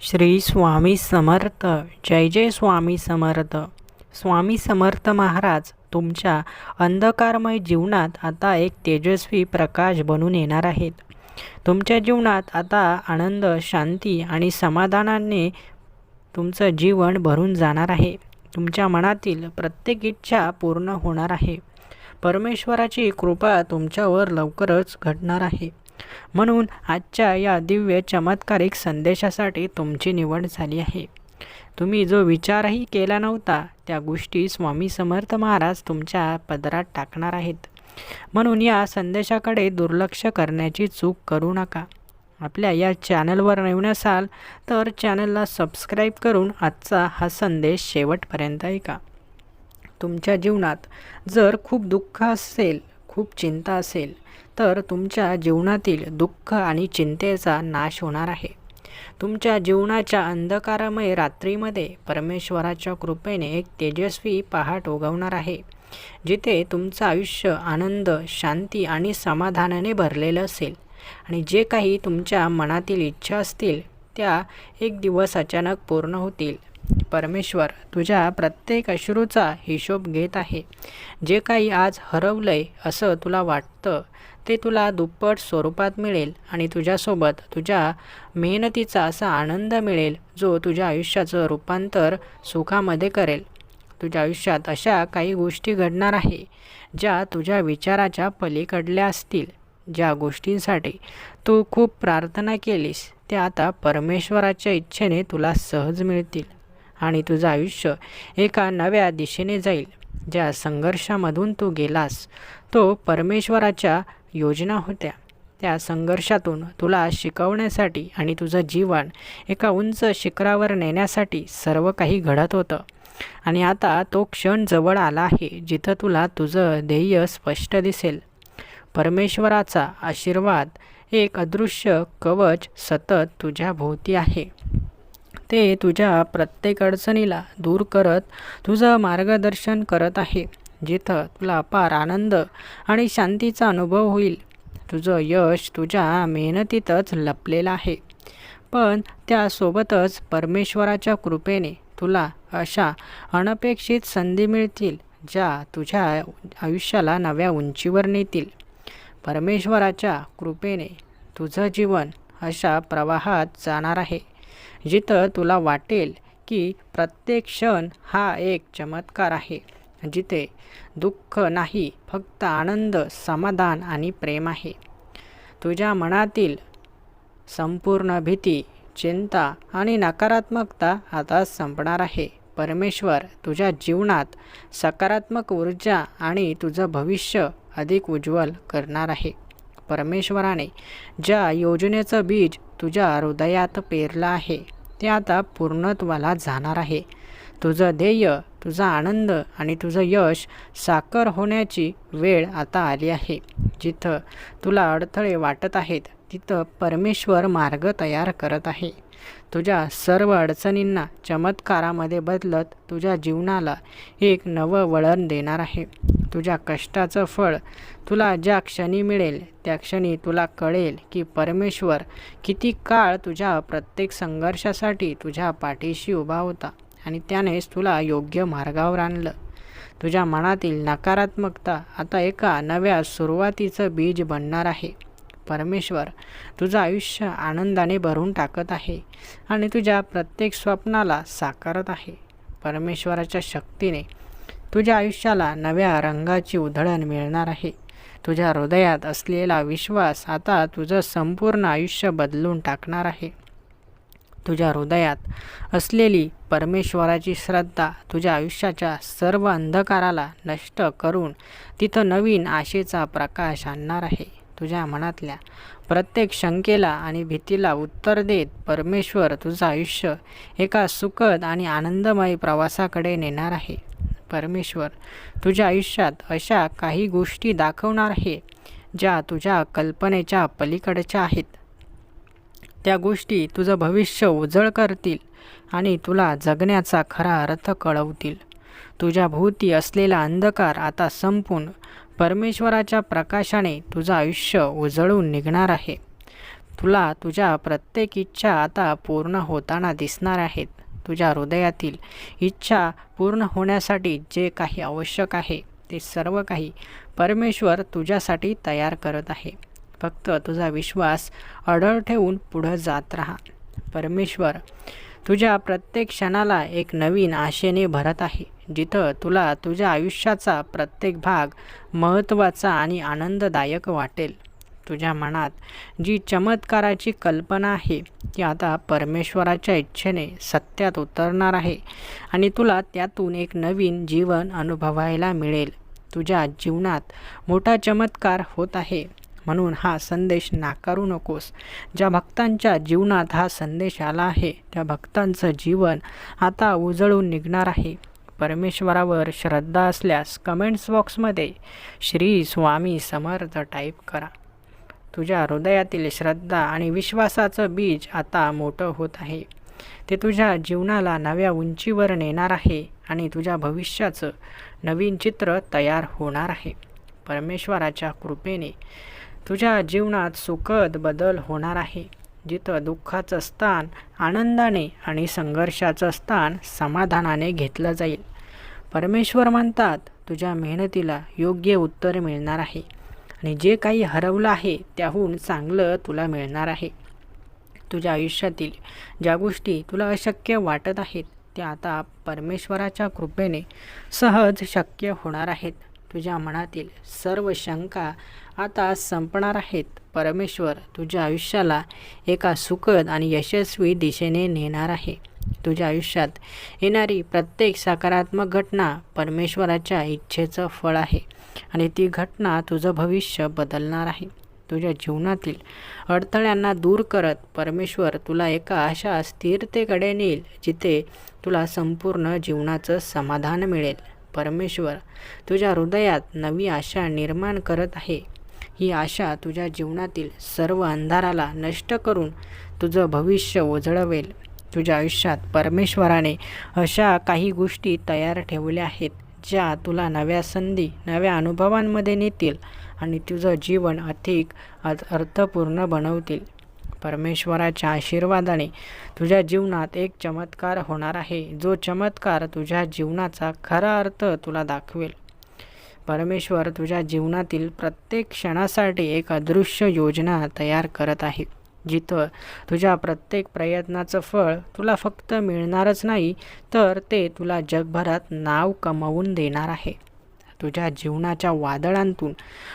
श्री स्वामी समर्थ. जय जय स्वामी समर्थ. स्वामी समर्थ महाराज तुमच्या अंधकारमय जीवनात आता एक तेजस्वी प्रकाश बनून येणार आहेत. तुमच्या जीवनात आता आनंद शांती आणि समाधानाने तुमचं जीवन भरून जाणार आहे. तुमच्या मनातील प्रत्येक इच्छा पूर्ण होणार आहे. परमेश्वराची कृपा तुमच्यावर लवकरच घडणार आहे. म्हणून आजच्या या दिव्य चमत्कारिक संदेशासाठी तुमची निवड झाली आहे. तुम्ही जो विचारही केला नव्हता त्या गोष्टी स्वामी समर्थ महाराज तुमच्या पदरात टाकणार आहेत. म्हणून या संदेशाकडे दुर्लक्ष करण्याची चूक करू नका. आपल्या या चॅनलवर नवीन असाल तर चॅनलला सबस्क्राईब करून आजचा हा संदेश शेवटपर्यंत ऐका. तुमच्या जीवनात जर खूप दुःख असेल खूप चिंता असेल तर तुमच्या जीवनातील दुःख आणि चिंतेचा नाश होणार आहे. तुमच्या जीवनाच्या अंधकारमय रात्रीमध्ये परमेश्वराच्या कृपेने एक तेजस्वी पहाट उगवणार आहे जिथे तुमचं आयुष्य आनंद शांती आणि समाधानाने भरलेलं असेल. आणि जे काही तुमच्या मनातील इच्छा असतील त्या एक दिवस अचानक पूर्ण होतील. परमेश्वर तुझ्या प्रत्येक अश्रूचा हिशोब घेत आहे. जे काही आज हरवलंय असं तुला वाटतं ते तुला दुप्पट स्वरूपात मिळेल आणि तुझ्यासोबत तुझ्या मेहनतीचा असा आनंद मिळेल जो तुझ्या आयुष्याचं रूपांतर सुखामध्ये करेल. तुझ्या आयुष्यात अशा काही गोष्टी घडणार आहे ज्या तुझ्या विचाराच्या पलीकडल्या असतील. ज्या गोष्टींसाठी तू खूप प्रार्थना केलीस त्या आता परमेश्वराच्या इच्छेने तुला सहज मिळतील आणि तुझं आयुष्य एका नव्या दिशेने जाईल. ज्या संघर्षामधून तू गेलास तो परमेश्वराच्या योजना होत्या. त्या संघर्षातून तुला शिकवण्यासाठी आणि तुझं जीवन एका उंच शिखरावर नेण्यासाठी सर्व काही घडत होतं. आणि आता तो क्षण जवळ आला आहे जिथं तुला तुझं ध्येय स्पष्ट दिसेल. परमेश्वराचा आशीर्वाद एक अदृश्य कवच सतत तुझ्या भोवती आहे. ते तुझ्या प्रत्येक अडचणीला दूर करत तुझं मार्गदर्शन करत आहे. जिथं तुला अपार आनंद आणि शांतीचा अनुभव होईल. तुझं यश तुझ्या मेहनतीतच लपलेलं आहे. पण त्यासोबतच परमेश्वराच्या कृपेने तुला अशा अनपेक्षित संधी मिळतील ज्या तुझ्या आयुष्याला नव्या उंचीवर नेतील. परमेश्वराच्या कृपेने तुझं जीवन अशा प्रवाहात जाणार आहे जिथं तुला वाटेल की प्रत्येक क्षण हा एक चमत्कार आहे. जिथे दुःख नाही फक्त आनंद समाधान आणि प्रेम आहे. तुझ्या मनातील संपूर्ण भीती चिंता आणि नकारात्मकता आता संपणार आहे. परमेश्वर तुझ्या जीवनात सकारात्मक ऊर्जा आणि तुझं भविष्य अधिक उज्ज्वल करणार आहे. परमेश्वराने ज्या योजनेचं बीज तुझ्या हृदयात पेरलं आहे ते आता पूर्णत्वाला जाणार आहे. तुझं ध्येय तुझा आनंद आणि तुझं यश साकार होण्याची वेळ आता आली आहे. जिथं तुला अडथळे वाटत आहेत तिथं परमेश्वर मार्ग तयार करत आहे. तुझ्या सर्व अडचणींना चमत्कारामध्ये बदलत तुझ्या जीवनाला एक नवं वळण देणार आहे. तुझ्या कष्टाचं फळ तुला ज्या क्षणी मिळेल त्या क्षणी तुला कळेल की परमेश्वर किती काळ तुझ्या प्रत्येक संघर्षासाठी तुझ्या पाठीशी उभा होता. आणि त्यानेच तुला योग्य मार्गावर आणलं. तुझ्या मनातील नकारात्मकता आता एका नव्या सुरुवातीचं बीज बनणार आहे. परमेश्वर तुझं आयुष्य आनंदाने भरून टाकत आहे आणि तुझ्या प्रत्येक स्वप्नाला साकारत आहे. परमेश्वराच्या शक्तीने तुझ्या आयुष्याला नव्या रंगाची उधळण मिळणार आहे. तुझ्या हृदयात असलेला विश्वास आता तुझं संपूर्ण आयुष्य बदलून टाकणार आहे. तुझ्या हृदयात असलेली परमेश्वराची श्रद्धा तुझ्या आयुष्याच्या सर्व अंधकाराला नष्ट करून तिथं नवीन आशेचा प्रकाश आणणार आहे. तुझ्या मनातल्या प्रत्येक शंकेला आणि भीतीला उत्तर देत परमेश्वर तुझं आयुष्य एका सुखद आणि आनंदमय प्रवासाकडे नेणार आहे. परमेश्वर तुझ्या आयुष्यात अशा काही गोष्टी दाखवणार आहे ज्या तुझ्या कल्पनेच्या पलीकडच्या आहेत. त्या गोष्टी तुझं भविष्य उजळ करतील. आणि तुला जगण्याचा खरा अर्थ कळवतील. तुझ्या भोवती असलेला अंधकार आता संपून परमेश्वराच्या प्रकाशाने तुझं आयुष्य उजळून निघणार आहे. तुला तुझ्या प्रत्येक इच्छा आता पूर्ण होताना दिसणार आहेत. तुझ्या हृदयातील इच्छा पूर्ण होण्यासाठी जे काही आवश्यक आहे ते सर्व काही परमेश्वर तुझ्यासाठी तयार करत आहे. फक्त तुझा विश्वास अडळ ठेवून पुढं जात राहा. परमेश्वर तुझ्या प्रत्येक क्षणाला एक नवीन आशेने भरत आहे जिथं तुला तुझ्या आयुष्याचा प्रत्येक भाग महत्त्वाचा आणि आनंददायक वाटेल. तुझ्या मनात जी चमत्काराची कल्पना आहे ती आता परमेश्वराच्या इच्छेने सत्यात उतरणार आहे आणि तुला त्यातून एक नवीन जीवन अनुभवायला मिळेल. तुझ्या जीवनात मोठा चमत्कार होत आहे. म्हणून हा संदेश नाकारू नकोस. ज्या भक्तांच्या जीवनात हा संदेश आला आहे त्या भक्तांचं जीवन आता उजळून निघणार आहे. परमेश्वरावर श्रद्धा असल्यास कमेंट्स बॉक्समध्ये श्री स्वामी समर्थ टाईप करा. तुझ्या हृदयातील श्रद्धा आणि विश्वासाचं बीज आता मोठं होत आहे. ते तुझ्या जीवनाला नव्या उंचीवर नेणार आहे आणि तुझ्या भविष्याचं नवीन चित्र तयार होणार आहे. परमेश्वराच्या कृपेने तुझ्या जीवनात सुखद बदल होणार आहे. जिथं दुःखाचं स्थान आनंदाने आणि संघर्षाचं स्थान समाधानाने घेतलं जाईल. परमेश्वर म्हणतात तुझ्या मेहनतीला योग्य उत्तर मिळणार आहे. आणि जे काही हरवलं आहे त्याहून चांगलं तुला मिळणार आहे. तुझ्या आयुष्यातील ज्या गोष्टी तुला अशक्य वाटत आहेत त्या आता परमेश्वराच्या कृपेने सहज शक्य होणार आहेत. तुझ्या मनातील सर्व शंका आता संपणार आहेत. परमेश्वर तुझ्या आयुष्याला एका सुखद आणि यशस्वी दिशेने नेणार आहे. तुझ्या आयुष्यात येणारी प्रत्येक सकारात्मक घटना परमेश्वराच्या इच्छेचं फळ आहे आणि ती घटना तुझं भविष्य बदलणार आहे. तुझ्या जीवनातील अडथळ्यांना दूर करत परमेश्वर तुला एका अशा स्थिरतेकडे नेईल जिथे तुला संपूर्ण जीवनाचं समाधान मिळेल. परमेश्वर तुझ्या हृदयात नवी आशा निर्माण करत आहे. ही आशा तुझ्या जीवनातील सर्व अंधाराला नष्ट करून तुझं भविष्य उजळवेल. तुझ्या आयुष्यात परमेश्वराने अशा काही गोष्टी तयार ठेवल्या आहेत ज्या तुला नव्या संधी नव्या अनुभवांमध्ये नेतील आणि तुझं जीवन अधिक अर्थपूर्ण बनवतील. परमेश्वराच्या आशीर्वादाने तुझ्या जीवनात एक चमत्कार होणार आहे जो चमत्कार तुझ्या जीवनाचा खरा अर्थ तुला दाखवेल. परमेश्वर तुझ्या जीवनातील प्रत्येक क्षणासाठी एक अदृश्य योजना तयार करत आहे जिथं तुझ्या प्रत्येक प्रयत्नाचं फळ तुला फक्त मिळणारच नाही तर ते तुला जगभरात नाव कमवून देणार आहे. तुझ्या जीवनाच्या वादळांतून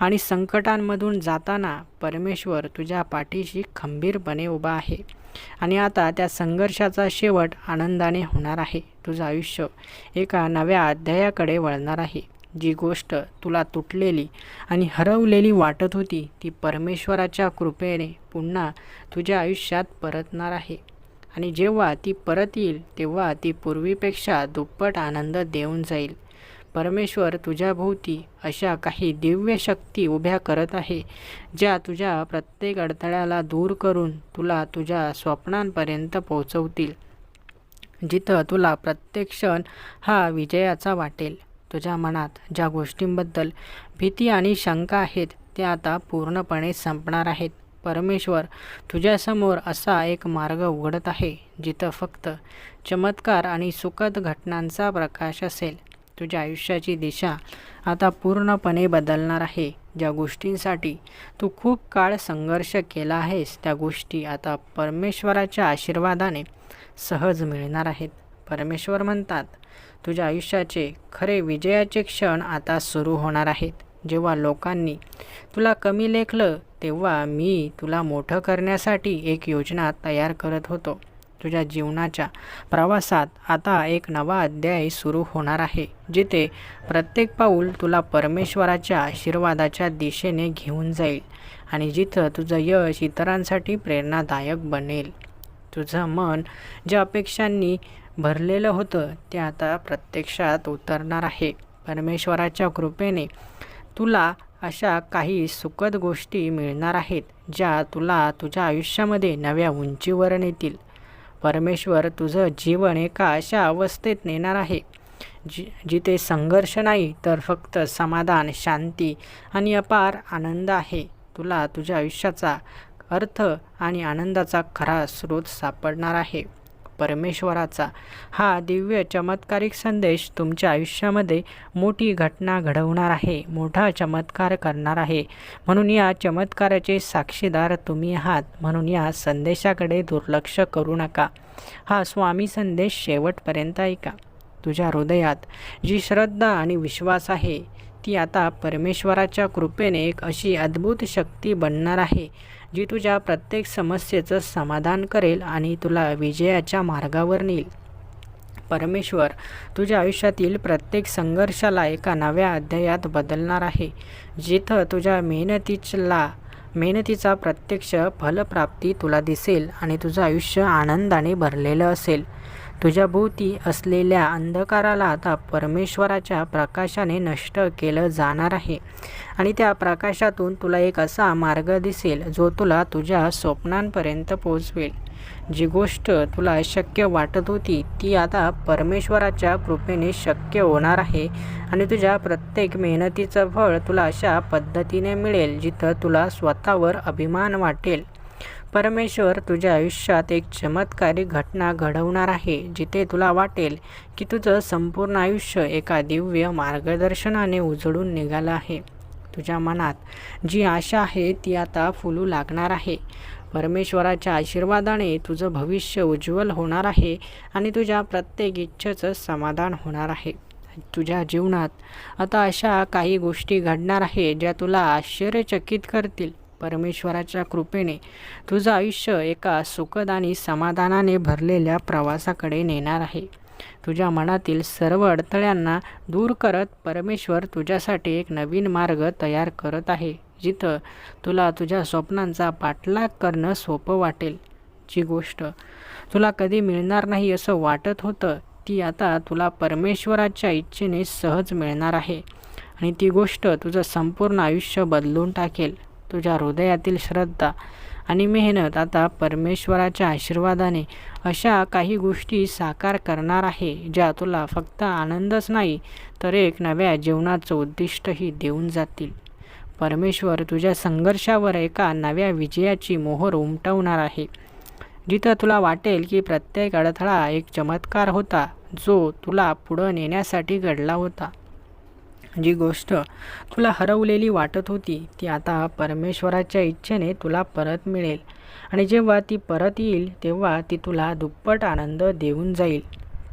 आणि संकटांमधून जाताना परमेश्वर तुझ्या पाठीशी खंबीरपणे उभा आहे आणि आता त्या संघर्षाचा शेवट आनंदाने होणार आहे. तुझं आयुष्य एका नव्या अध्यायाकडे वळणार आहे. जी गोष्ट तुला तुटलेली आणि हरवलेली वाटत होती ती परमेश्वराच्या कृपेने पुन्हा तुझ्या आयुष्यात परतणार आहे. आणि जेव्हा ती परत येईल तेव्हा ती पूर्वीपेक्षा दुप्पट आनंद देऊन जाईल. परमेश्वर तुझ्याभोवती अशा काही दिव्य शक्ती उभ्या करत आहे ज्या तुझ्या प्रत्येक अडथळ्याला दूर करून तुला तुझ्या स्वप्नांपर्यंत पोहोचवतील. जिथं तुला प्रत्येक क्षण हा विजयाचा वाटेल. तुझ्या मनात ज्या गोष्टींबद्दल भीती आणि शंका आहेत त्या आता पूर्णपणे संपणार आहेत. परमेश्वर तुझ्यासमोर असा एक मार्ग उघडत आहे जिथं फक्त चमत्कार आणि सुखद घटनांचा प्रकाश असेल. तुझ्या आयुष्याची दिशा आता पूर्णपणे बदलणार आहे. ज्या गोष्टींसाठी तू खूप काळ संघर्ष केला आहेस त्या गोष्टी आता परमेश्वराच्या आशीर्वादाने सहज मिळणार आहेत. परमेश्वर म्हणतात तुझ्या आयुष्याचे खरे विजयाचे क्षण आता सुरू होणार आहेत. जेव्हा लोकांनी तुला कमी लेखलं तेव्हा मी तुला मोठं करण्यासाठी एक योजना तयार करत होतो. तुझ्या जीवनाच्या प्रवासात आता एक नवा अध्याय सुरू होणार आहे जिथे प्रत्येक पाऊल तुला परमेश्वराच्या आशीर्वादाच्या दिशेने घेऊन जाईल आणि जिथं तुझं यश इतरांसाठी प्रेरणादायक बनेल. तुझं मन ज्या अपेक्षांनी भरलेलं होतं ते आता प्रत्यक्षात उतरणार आहे. परमेश्वराच्या कृपेने तुला अशा काही सुखद गोष्टी मिळणार आहेत ज्या तुला तुझ्या आयुष्यामध्ये नव्या उंचीवर नेतील. परमेश्वर तुझं जीवन एका अशा अवस्थेत नेणार आहे जि जिथे संघर्ष नाही तर फक्त समाधान शांती आणि अपार आनंद आहे. तुला तुझ्या आयुष्याचा अर्थ आणि आनंदाचा खरा स्रोत सापडणार आहे. परमेश्वराचा. हा दिव्य चमत्कारिक संदेश तुमच्या आयुष्यामध्ये मोठी घटना घडवणार आहे मोठा चमत्कार करणार आहे. म्हणून या चमत्काराचे साक्षीदार तुम्ही आहात म्हणून या संदेशाकडे दुर्लक्ष करू नका. हा स्वामी संदेश शेवटपर्यंत ऐका. तुझ्या हृदयात जी श्रद्धा आणि विश्वास आहे ती आता परमेश्वराच्या कृपेने एक अशी अद्भुत शक्ती बनणार आहे जी तुझ्या प्रत्येक समस्येचं समाधान करेल आणि तुला विजयाच्या मार्गावर नेईल. परमेश्वर तुझ्या आयुष्यातील प्रत्येक संघर्षाला एका नव्या अध्यायात बदलणार आहे जिथं तुझ्या मेहनतीला मेहनतीचा प्रत्यक्ष फलप्राप्ती तुला दिसेल आणि तुझं आयुष्य आनंदाने भरलेलं असेल. तुझ्या भोवती असलेल्या अंधकाराला आता परमेश्वराच्या प्रकाशाने नष्ट केलं जाणार आहे. आणि त्या प्रकाशातून तुला एक असा मार्ग दिसेल जो तुला तुझ्या स्वप्नांपर्यंत पोचवेल जी गोष्ट तुला अशक्य वाटत होती ती आता परमेश्वराच्या कृपेने शक्य होणार आहे. आणि तुझ्या प्रत्येक मेहनतीचं फळ तुला अशा पद्धतीने मिळेल जिथं तुला स्वतःवर अभिमान वाटेल. परमेश्वर तुझ्या आयुष्यात एक चमत्कारिक घटना घडवणार आहे जिथे तुला वाटेल की तुझं संपूर्ण आयुष्य एका दिव्य मार्गदर्शनाने उजळून निघालं आहे. तुझ्या मनात जी आशा आहे ती आता फुलू लागणार आहे. परमेश्वराच्या आशीर्वादाने तुझं भविष्य उज्ज्वल होणार आहे आणि तुझ्या प्रत्येक इच्छेचं समाधान होणार आहे. तुझ्या जीवनात आता अशा काही गोष्टी घडणार आहे ज्या तुला आश्चर्यचकित करतील. परमेश्वराच्या कृपेने तुझं आयुष्य एका सुखद आणि समाधानाने भरलेल्या प्रवासाकडे नेणार आहे. तुझ्या मनातील सर्व अडथळ्यांना दूर करत परमेश्वर तुझ्यासाठी एक नवीन मार्ग तयार करत आहे जिथं तुला तुझ्या स्वप्नांचा पाठलाग करणं सोपं वाटेल. जी गोष्ट तुला कधी मिळणार नाही असं वाटत होतं ती आता तुला परमेश्वराच्या इच्छेने सहज मिळणार आहे आणि ती गोष्ट तुझं संपूर्ण आयुष्य बदलून टाकेल. तुझ्या हृदयातील श्रद्धा आणि मेहनत आता परमेश्वराच्या आशीर्वादाने अशा काही गोष्टी साकार करणार आहे ज्या तुला फक्त आनंदच नाही तर एक नव्या जीवनाचं उद्दिष्टही देऊन जातील. परमेश्वर तुझ्या संघर्षावर एका नव्या विजयाची मोहर उमटवणार आहे. जिथं तुला वाटेल की प्रत्येक अडथळा एक चमत्कार होता जो तुला पुढं नेण्यासाठी घडला होता. जी गोष्ट तुला हरवलेली वाटत होती ती आता परमेश्वराच्या इच्छेने तुला परत मिळेल. आणि जेव्हा ती परत येईल तेव्हा ती तुला दुप्पट आनंद देऊन जाईल.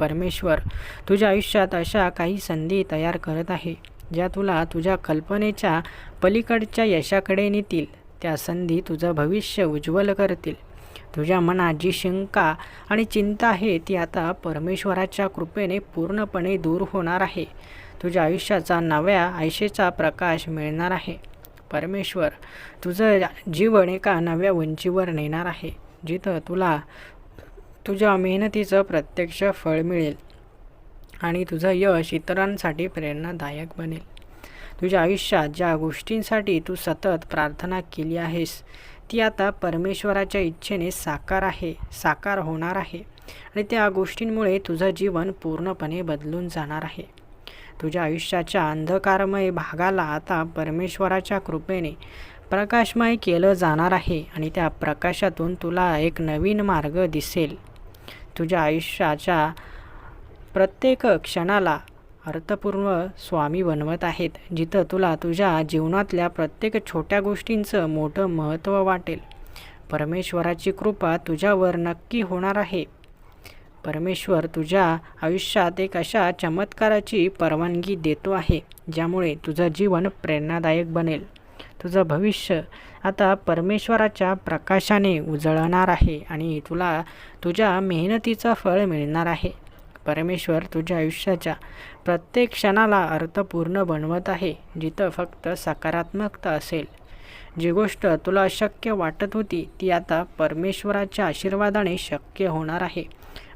परमेश्वर तुझ्या आयुष्यात अशा काही संधी तयार करत आहे ज्या तुला तुझ्या कल्पनेच्या पलीकडच्या यशाकडे नेतील. त्या संधी तुझं भविष्य उज्ज्वल करतील. तुझ्या मनात जी शंका आणि चिंता आहे ती आता परमेश्वराच्या कृपेने पूर्णपणे दूर होणार आहे. तुझ्या आयुष्याचा नव्या आयुषेचा प्रकाश मिळणार आहे. परमेश्वर तुझं जीवन एका नव्या उंचीवर नेणार आहे जिथं तुला तुझ्या मेहनतीचं प्रत्यक्ष फळ मिळेल आणि तुझं यश इतरांसाठी प्रेरणादायक बनेल. तुझ्या आयुष्यात ज्या गोष्टींसाठी तू सतत प्रार्थना केली आहेस ती आता परमेश्वराच्या इच्छेने साकार आहे साकार होणार आहे आणि त्या गोष्टींमुळे तुझं जीवन पूर्णपणे बदलून जाणार आहे. तुझ्या आयुष्याच्या अंधकारमय भागाला आता परमेश्वराच्या कृपेने प्रकाशमय केलं जाणार आहे आणि त्या प्रकाशातून तुला एक नवीन मार्ग दिसेल. तुझ्या आयुष्याच्या प्रत्येक क्षणाला अर्थपूर्ण स्वामी बनवत आहेत जिथं तुला तुझ्या जीवनातल्या प्रत्येक छोट्या गोष्टींचं मोठं महत्त्व वाटेल. परमेश्वराची कृपा तुझ्यावर नक्की होणार आहे. परमेश्वर तुझ्या आयुष्यात एक अशा चमत्काराची परवानगी देतो आहे ज्यामुळे तुझं जीवन प्रेरणादायक बनेल. तुझं भविष्य आता परमेश्वराच्या प्रकाशाने उजळणार आहे आणि तुला तुझ्या मेहनतीचं फळ मिळणार आहे. परमेश्वर तुझ्या आयुष्याच्या प्रत्येक क्षणाला अर्थपूर्ण बनवत आहे जिथं फक्त सकारात्मकता असेल. जी गोष्ट तुला अशक्य वाटत होती ती आता परमेश्वराच्या आशीर्वादाने शक्य होणार आहे.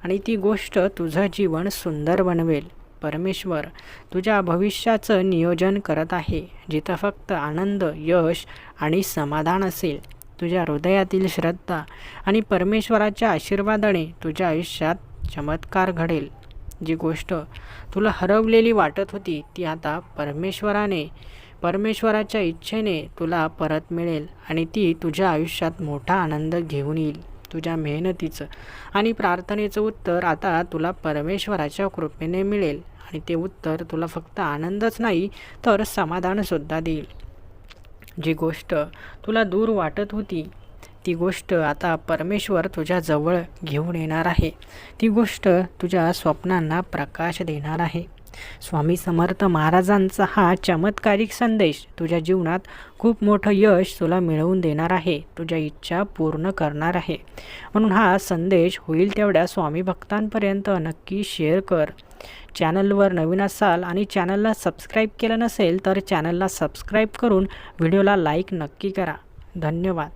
आणि ती गोष्ट तुझं जीवन सुंदर बनवेल. परमेश्वर तुझ्या भविष्याचं नियोजन करत आहे जिथं फक्त आनंद यश आणि समाधान असेल. तुझ्या हृदयातील श्रद्धा आणि परमेश्वराच्या आशीर्वादाने तुझ्या आयुष्यात चमत्कार घडेल. जी गोष्ट तुला हरवलेली वाटत होती ती आता परमेश्वराने परमेश्वराच्या इच्छेने तुला परत मिळेल आणि ती तुझ्या आयुष्यात मोठा आनंद घेऊन येईल. तुझ्या मेहनतीचं. आणि प्रार्थनेचं उत्तर आता तुला परमेश्वराच्या कृपेने मिळेल. आणि ते उत्तर तुला फक्त आनंदच नाही तर समाधानसुद्धा देईल. जी गोष्ट तुला दूर वाटत होती ती गोष्ट आता परमेश्वर तुझ्या जवळ घेऊन येणार आहे. ती गोष्ट तुझ्या स्वप्नांना प्रकाश देणार आहे. स्वामी समर्थ महाराजांचा हा चमत्कारिक संदेश तुझ्या जीवनात खूप मोठं यश तुला मिळवून देणार आहे तुझ्या इच्छा पूर्ण करणार आहे. म्हणून हा संदेश होईल तेवढ्या स्वामी भक्तांपर्यंत नक्की शेअर कर. चॅनलवर नवीन असाल आणि चॅनलला सबस्क्राईब केलं नसेल तर चॅनलला सबस्क्राईब करून व्हिडिओला लाईक नक्की करा. धन्यवाद.